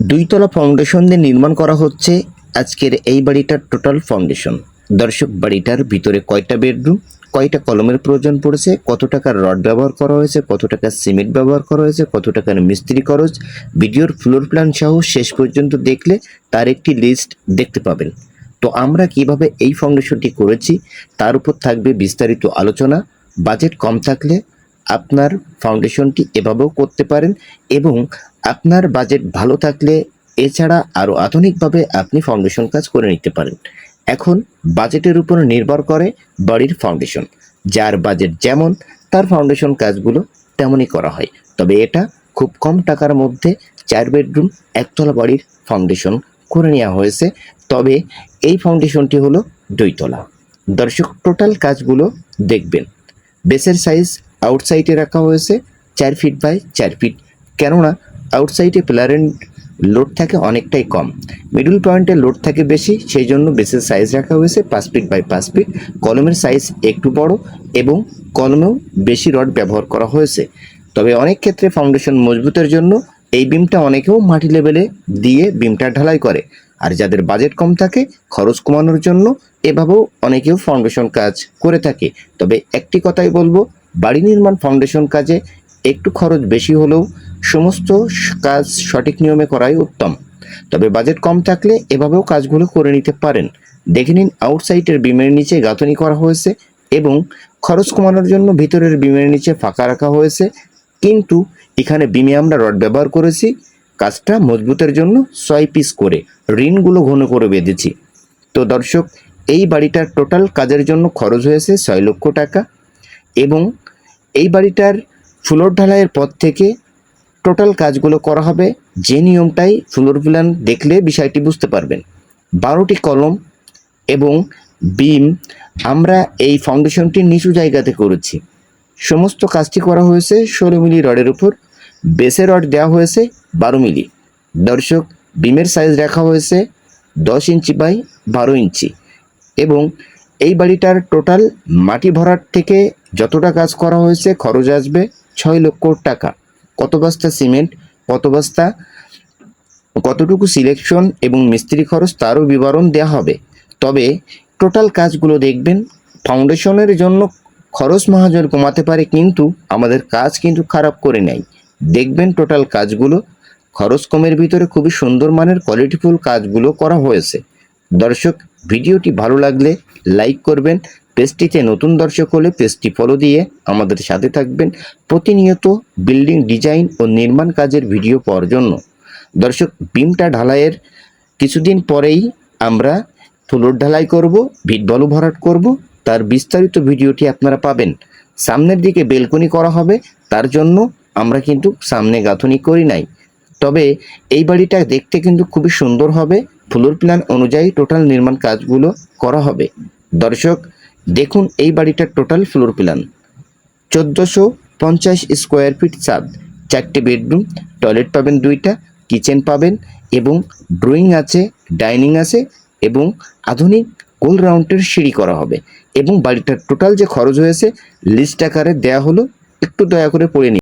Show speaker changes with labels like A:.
A: দুইতলা foundation দিয়ে নির্মাণ করা হচ্ছে আজকের এই বাড়িটার টোটাল ফাউন্ডেশন দর্শক, বাড়িটার ভিতরে কয়টা বেডরুম কয়টা কলমের প্রয়োজন পড়েছে, কত টাকার রড ব্যবহার করা হয়েছে, কত টাকার সিমেন্ট ব্যবহার করা হয়েছে, কত টাকার মিস্ত্রি খরচ, ভিডিওর ফ্লোর প্ল্যান সহ শেষ পর্যন্ত দেখলে তার একটি লিস্ট দেখতে পাবেন। তো আমরা কীভাবে এই ফাউন্ডেশনটি করেছি, তার উপর থাকবে বিস্তারিত আলোচনা। বাজেট কম থাকলে আপনার ফাউন্ডেশনটি এভাবেও করতে পারেন এবং আপনার বাজেট ভালো থাকলে এছাড়া আরও আধুনিকভাবে আপনি ফাউন্ডেশন কাজ করে নিতে পারেন। এখন বাজেটের উপর নির্ভর করে বাড়ির ফাউন্ডেশন যার বাজেট যেমন, তার ফাউন্ডেশন কাজগুলো তেমনই করা হয়। তবে এটা খুব কম টাকার মধ্যে চার বেডরুম একতলা বাড়ির ফাউন্ডেশন করে নেওয়া হয়েছে। তবে এই ফাউন্ডেশনটি হলো দুইতলা। দর্শক টোটাল কাজগুলো দেখবেন। বেসের সাইজ আউটসাইডে রাখা হয়েছে চার ফিট বাই চার ফিট কেননা আউটসাইডে প্লারেন লোড থাকে অনেকটাই কম। মিডল পয়েন্টে লোড থাকে বেশি সেই জন্য বেসের সাইজ রাখা হয়েছে পাঁচ ফিট বাই পাঁচ ফিট কলমের সাইজ একটু বড় এবং কলমেও বেশি রড ব্যবহার করা হয়েছে। তবে অনেক ক্ষেত্রে ফাউন্ডেশন মজবুতের জন্য এই বিমটা অনেকেও মাটি লেভেলে দিয়ে বিমটা ঢালাই করে। আর যাদের বাজেট কম থাকে, খরচ কমানোর জন্য এভাবেও অনেকেও ফাউন্ডেশন কাজ করে থাকে। তবে একটি কথাই বলব বাড়ি নির্মাণ ফাউন্ডেশন কাজে একটু খরচ বেশি হলেও সমস্ত কাজ সঠিক নিয়মে করাই উত্তম। তবে বাজেট কম থাকলে এভাবেও কাজগুলো করে নিতে পারেন। দেখে নিন আউটসাইডের বিমের নিচে গাঁথনি করা হয়েছে এবং খরচ কমানোর জন্য ভিতরের বিমের নিচে ফাঁকা রাখা হয়েছে। কিন্তু এখানে বিমে আমরা রড ব্যবহার করেছি। কাজটা মজবুতের জন্য ছয় পিস করে ঋণগুলো ঘন করে বেঁধেছি। তো দর্শক, এই বাড়িটার টোটাল কাজের জন্য খরচ হয়েছে ছয় লক্ষ টাকা এবং এই বাড়িটার ফ্লোর ঢালাইয়ের পর থেকে টোটাল কাজগুলো করা হবে। যে নিয়মটাই ফ্লোর প্ল্যান দেখলে বিষয়টি বুঝতে পারবেন। বারোটি কলম এবং বিম আমরা এই ফাউন্ডেশনটি নিচু জায়গাতে করেছি। সমস্ত কাজটি করা হয়েছে ষোলো মিলি রডের উপর। বেসে রড দেওয়া হয়েছে বারো মিলি। দর্শক, বিমের সাইজ রাখা হয়েছে দশ ইঞ্চি বাই বারো ইঞ্চি। এবং এই বাড়িটার টোটাল মাটি ভরাট থেকে যতটা কাজ করা হয়েছে, খরচ আসবে ছয় লক্ষ টাকা। কত বস্তা সিমেন্ট, কত বস্তা, কতটুকু সিলেকশন এবং মিস্ত্রি খরচ তারও বিবরণ দেওয়া হবে। তবে টোটাল কাজগুলো দেখবেন ফাউন্ডেশনের জন্য খরচ মহাজন কমাতে পারে কিন্তু আমাদের কাজ কিন্তু খারাপ করে নেয়। দেখবেন টোটাল কাজগুলো, খরচ কমের ভিতরে খুবই সুন্দর মানের কোয়ালিটিফুল কাজগুলো করা হয়েছে। দর্শক, ভিডিওটি ভালো লাগলে লাইক করবেন পেজটিতে নতুন দর্শক হলে পেজটি ফলো দিয়ে আমাদের সাথে থাকবেন প্রতিনিয়ত বিল্ডিং ডিজাইন ও নির্মাণ কাজের ভিডিও পাওয়ার জন্য। দর্শক বিমটা ঢালাইয়ের কিছুদিন পরেই আমরা ফ্লোর ঢালাই করব, ভিট বালু ভরাট করব। তার বিস্তারিত ভিডিওটি আপনারা পাবেন। সামনের দিকে বেলকনি করা হবে, তার জন্য আমরা কিন্তু সামনে গাঁথনি করি নাই। তবে এই বাড়িটা দেখতে কিন্তু খুবই সুন্দর হবে। ফ্লোর প্ল্যান অনুযায়ী টোটাল নির্মাণ কাজগুলো করা হবে। দর্শক দেখুন এই বাড়িটার টোটাল ফ্লোর প্ল্যান চোদ্দোশো পঞ্চাশ স্কোয়ার ফিট ছাদ। চারটে বেডরুম টয়লেট পাবেন দুইটা কিচেন পাবেন এবং ড্রয়িং আছে ডাইনিং আছে এবং আধুনিক গোল রাউন্ডের সিঁড়ি করা হবে। এবং বাড়িটার টোটাল যে খরচ হয়েছে লিস্ট আকারে দেয়া হলো, একটু দয়া করে পড়ে নিন।